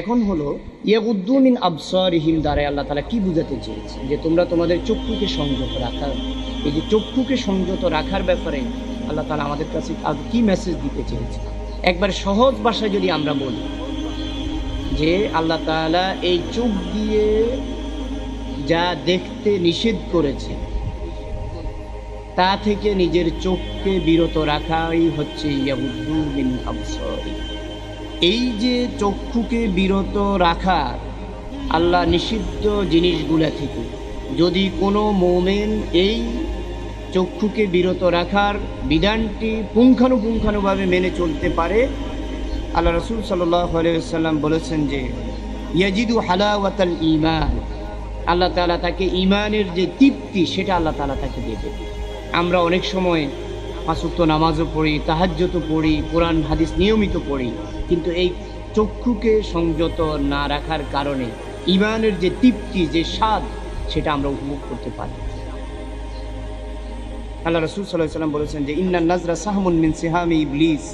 এখন হলো ইয়াগুদ্দুমিন আবসারিহিম দ্বারা আল্লাহ তালা কি বুঝাতে চেয়েছে? যে তোমরা তোমাদের চক্ষুকে সংযত রাখার এই যে চক্ষুকে সংযত রাখার ব্যাপারে আল্লাহ তালা আমাদের কাছে আজ কি মেসেজ দিতে চেয়েছে? একবার সহজ ভাষায় যদি আমরা বলি, যে আল্লাহ তাআলা এই চোখ দিয়ে যা দেখতে নিষেধ করেছে, তা থেকে নিজের চোখকে বিরত রাখাই হচ্ছে ইয়াবুদ্দু বিন আবসারি এই যে চক্ষুকে বিরত রাখা আল্লাহ নিষিদ্ধ জিনিসগুলা থেকে, যদি কোনো মোমেন এই চক্ষুকে বিরত রাখার বিধানটি পুঙ্খানুপুঙ্খানুভাবে মেনে চলতে পারে, আল্লাহ রসুল সাল্লাম বলেছেন যে, ইয়াজিদু হালাওয়াতাল ইমান আল্লাহ তাআলা তাকে ইমানের যে তৃপ্তি সেটা আল্লাহ তাআলা তাকে দেবে আমরা অনেক সময় পাঁচুক্ত নামাজও পড়ি তাহাজ্যত পড়ি, কোরআন, হাদিস নিয়মিত পড়ি কিন্তু এই চক্ষুকে সংযত না রাখার কারণে ইমানের যে তৃপ্তি, যে স্বাদ, সেটা আমরা উপভোগ করতে পারি। আল্লাহ রসুল সাল্লাহ সাল্লাম বলেছেন যে ইন্না নাজরা সাহমুন মিন সিহামি ইবলিস।